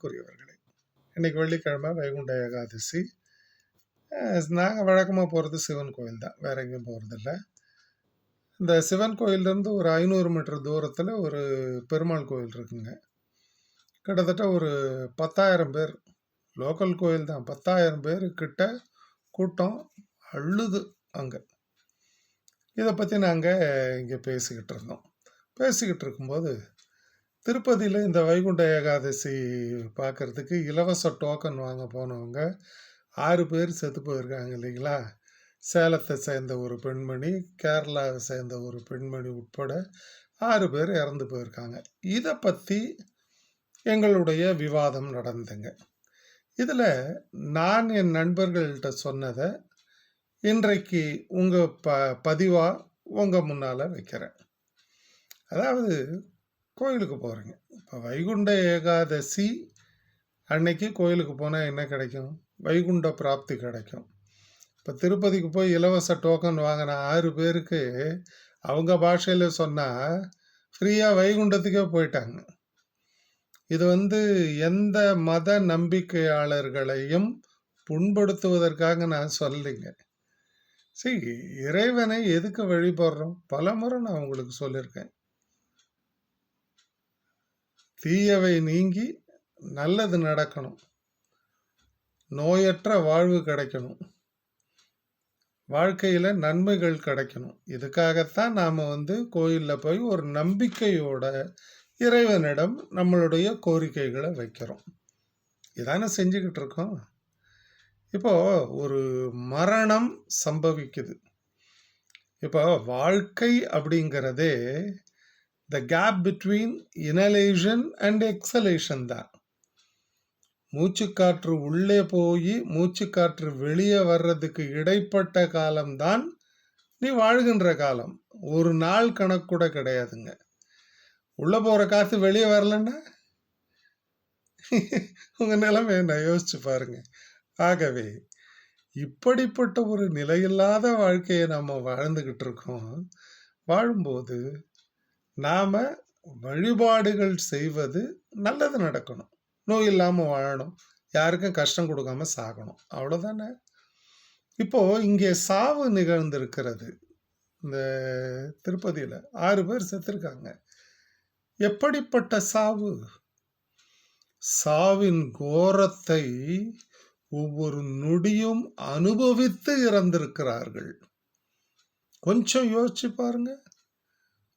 அன்புக்குரியவர்களே இன்னைக்கு வெள்ளிக்கிழமை வைகுண்ட ஏகாதசி. நாங்கள் வழக்கமாக போகிறது சிவன் கோயில் தான் வேற எங்கேயும் போகிறதில்ல இந்த சிவன் கோயிலேருந்து ஒரு ஐநூறு மீட்டர் தூரத்தில் ஒரு பெருமாள் கோயில் இருக்குங்க. கிட்டத்தட்ட ஒரு பத்தாயிரம் பேர் லோக்கல் கோயில் தான் பத்தாயிரம் பேர் கிட்ட கூட்டம் அழுது அங்கே. இதை பற்றி நாங்கள் இங்கே பேசிக்கிட்டு இருந்தோம். பேசிக்கிட்டு இருக்கும்போது திருப்பதியில் இந்த வைகுண்ட ஏகாதசி பார்க்கறதுக்கு இலவச டோக்கன் வாங்க போனவங்க ஆறு பேர் செத்து போயிருக்காங்க இல்லைங்களா? சேலத்தை சேர்ந்த ஒரு பெண்மணி கேரளாவை சேர்ந்த ஒரு பெண்மணி உட்பட ஆறு பேர் இறந்து போயிருக்காங்க. இதை பற்றி எங்களுடைய விவாதம் நடந்துங்க இதில் நான் என் நண்பர்கள்கிட்ட சொன்னதை இன்றைக்கு உங்கள் ப பதிவாக உங்கள் முன்னால் வைக்கிறேன். அதாவது கோயிலுக்கு போகிறீங்க இப்போ வைகுண்ட ஏகாதசி அன்னைக்கு கோயிலுக்கு போனால் என்ன கிடைக்கும்? வைகுண்ட பிராப்தி கிடைக்கும். இப்போ திருப்பதிக்கு போய் இலவச டோக்கன் வாங்கின ஆறு பேருக்கு அவங்க பாஷையில் சொன்னால் ஃப்ரீயாக வைகுண்டத்துக்கே போயிட்டாங்க. இது வந்து எந்த மத நம்பிக்கையாளர்களையும் புண்படுத்துவதற்காக நான் சொல்லலைங்க. சரி இறைவனை எதுக்கு வழிபடுறோம்? பல முறை நான் உங்களுக்கு சொல்லியிருக்கேன். தீயவை நீங்கி நல்லது நடக்கணும். நோயற்ற வாழ்வு கிடைக்கணும். வாழ்க்கையில் நன்மைகள் கிடைக்கணும். இதுக்காகத்தான் நாம் வந்து கோயிலில் போய் ஒரு நம்பிக்கையோட இறைவனிடம் நம்மளுடைய கோரிக்கைகளை வைக்கிறோம். இதானே செஞ்சுக்கிட்டு இருக்கோம். இப்போ ஒரு மரணம் சம்பவிக்குது. இப்போ வாழ்க்கை அப்படிங்கிறதே the gap between inhalation and exhalation தான். மூச்சுக்காற்று உள்ளே போய் மூச்சுக்காற்று வெளியே வர்றதுக்கு இடைப்பட்ட காலம்தான் நீ வாழ்கின்ற காலம். ஒரு நாள் கணக்கு கூட கிடையாதுங்க. உள்ளே போகிற காசு வெளியே வரலன்னா? உங்கள் நிலைமை நான் யோசிச்சு பாருங்க. ஆகவே இப்படிப்பட்ட ஒரு நிலையில்லாத வாழ்க்கையை நம்ம வாழ்ந்துக்கிட்டு இருக்கோம். வாழும்போது நாம் வழிபாடுகள் செய்வது நல்லது நடக்கணும். நோய் இல்லாமல் வாழணும். யாருக்கும் கஷ்டம் கொடுக்காம சாகணும். அவ்வளோதானே இப்போது இங்கே சாவு நிகழ்ந்திருக்கிறது. இந்த திருப்பதியில் ஆறு பேர் செத்துருக்காங்க. எப்படிப்பட்ட சாவு? சாவின் கோரத்தை ஒவ்வொரு நொடியும் அனுபவித்து இறந்திருக்கிறார்கள். கொஞ்சம் யோசிச்சு பாருங்கள்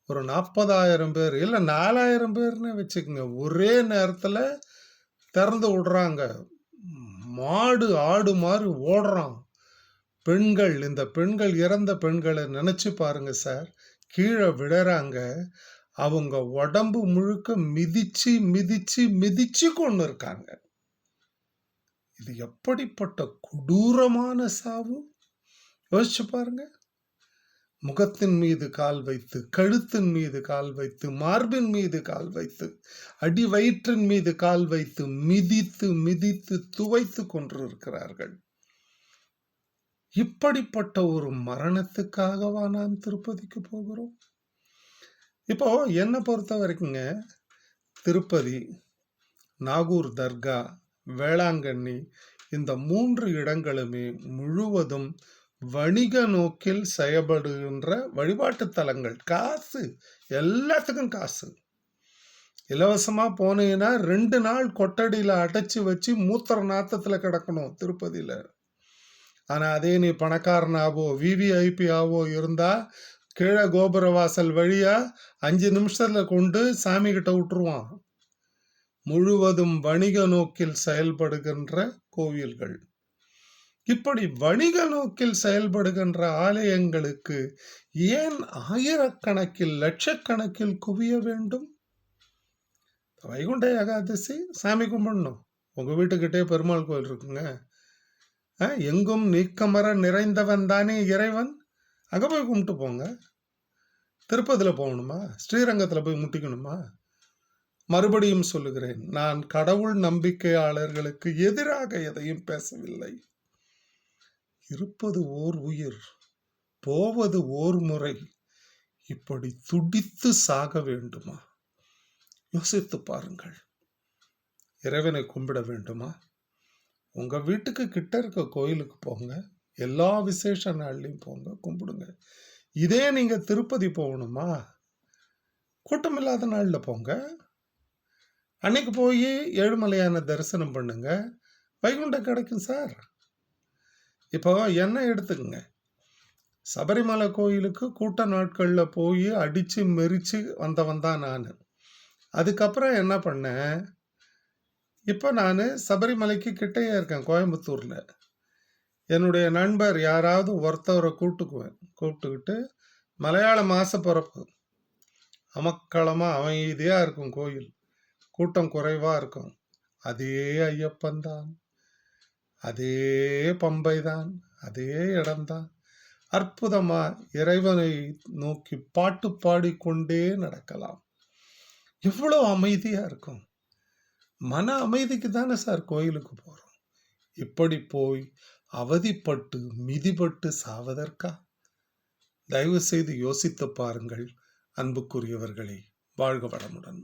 ஒரு நாற்பதாயிரம் பேர் இல்லை நாலாயிரம் பேர்னு வச்சுக்கோங்க. ஒரே நேரத்தில் திறந்து விடுறாங்க. மாடு ஆடு மாதிரி ஓடுறான். பெண்கள் இந்த பெண்கள் இறந்த பெண்களை நினச்சி பாருங்க சார். கீழே விடுறாங்க அவங்க உடம்பு முழுக்க மிதிச்சு மிதிச்சு மிதிச்சு கொண்டு இருக்காங்க. இது எப்படிப்பட்ட கொடூரமான சாவு? யோசிச்சு பாருங்கள் முகத்தின் மீது கால் வைத்து கழுத்தின் மீது கால் வைத்து மார்பின் மீது கால் வைத்து அடி வயிற்றின் மீது கால் வைத்து மிதித்து மிதித்து துவைத்து கொண்டிருக்கிறார்கள். இப்படிப்பட்ட ஒரு மரணத்துக்காகவா நாம் திருப்பதிக்கு போகிறோம்? இப்போ என்னை பொறுத்த வரைக்குங்க திருப்பதி நாகூர் தர்கா வேளாங்கண்ணி இந்த மூன்று இடங்களுமே முழுவதும் வணிக நோக்கில் செயல்படுகின்ற வழிபாட்டு தலங்கள். காசு. எல்லாத்துக்கும் காசு. இலவசமா போனீங்கன்னா ரெண்டு நாள் கொட்டடியில் அடைச்சி வச்சு மூத்திர நாத்தத்தில் கிடக்கணும் திருப்பதியில். ஆனால் அதே நீ பணக்காரனாவோ விவிஐபி ஆவோ இருந்தா கீழே கோபுர வாசல் வழியா அஞ்சு நிமிஷத்தில் கொண்டு சாமி கிட்ட விட்டுருவான் முழுவதும் வணிக நோக்கில் செயல்படுகின்ற கோவில்கள். இப்படி வணிக நோக்கில் செயல்படுகின்ற ஆலயங்களுக்கு ஏன் ஆயிரக்கணக்கில் லட்சக்கணக்கில் குவிய வேண்டும்? வைகுண்ட ஏகாதசி சாமி கும்பிடணும். உங்கள் வீட்டுக்கிட்டே பெருமாள் கோயில் இருக்குங்க. எங்கும் நீக்கமர நிறைந்தவன் தானே இறைவன்? அங்கே போய் கும்பிட்டு போங்க. திருப்பதியில் போகணுமா? ஸ்ரீரங்கத்தில் போய் முட்டிக்கணுமா? மறுபடியும் சொல்லுகிறேன் நான் கடவுள் நம்பிக்கையாளர்களுக்கு எதிராக எதையும் பேசவில்லை. இருப்பது ஓர் உயிர் போவது ஓர் முறை. இப்படி துடித்து சாக வேண்டுமா? யோசித்து பாருங்கள். இறைவனை கும்பிட வேண்டுமா? உங்க வீட்டுக்கு கிட்ட இருக்க கோயிலுக்கு போங்க. எல்லா விசேஷ நாள்லையும் போங்க கும்பிடுங்க. இதே நீங்க திருப்பதி போகணுமா? கூட்டம் இல்லாத நாளில் போங்க. அன்னைக்கு போய் ஏழுமலையான தரிசனம் பண்ணுங்க. வைகுண்டம் கிடைக்கும் சார். இப்போ என்ன எடுத்துக்கங்க? சபரிமலை கோயிலுக்கு கூட்ட நாட்களில் போய் அடித்து மெரிச்சு வந்தவன் தான் நான். அதுக்கப்புறம் என்ன பண்ணேன் இப்போ நான் சபரிமலைக்கு கிட்டேயே இருக்கேன் கோயம்புத்தூரில். என்னுடைய நண்பர் யாராவது ஒருத்தவரை கூப்பிட்டுக்குவேன் கூப்பிட்டுக்கிட்டு மலையாள மாச பிறப்பு. அமக்களமா அமைதியாக இருக்கும் கோயில். கூட்டம் குறைவாக இருக்கும். அதே ஐயப்பன் தான். அதே பம்பை தான் அதே இடம்தான். அற்புதமா இறைவனை நோக்கி பாட்டு பாடிக்கொண்டே நடக்கலாம். இவ்வளோ அமைதியாக இருக்கும். மன அமைதிக்கு தானே சார் கோயிலுக்கு போகிறோம் இப்படி போய் அவதிப்பட்டு மிதிப்பட்டு சாவதற்கா? தயவு செய்து யோசித்து பாருங்கள் அன்புக்குரியவர்களே வாழ்க வளமுடன்.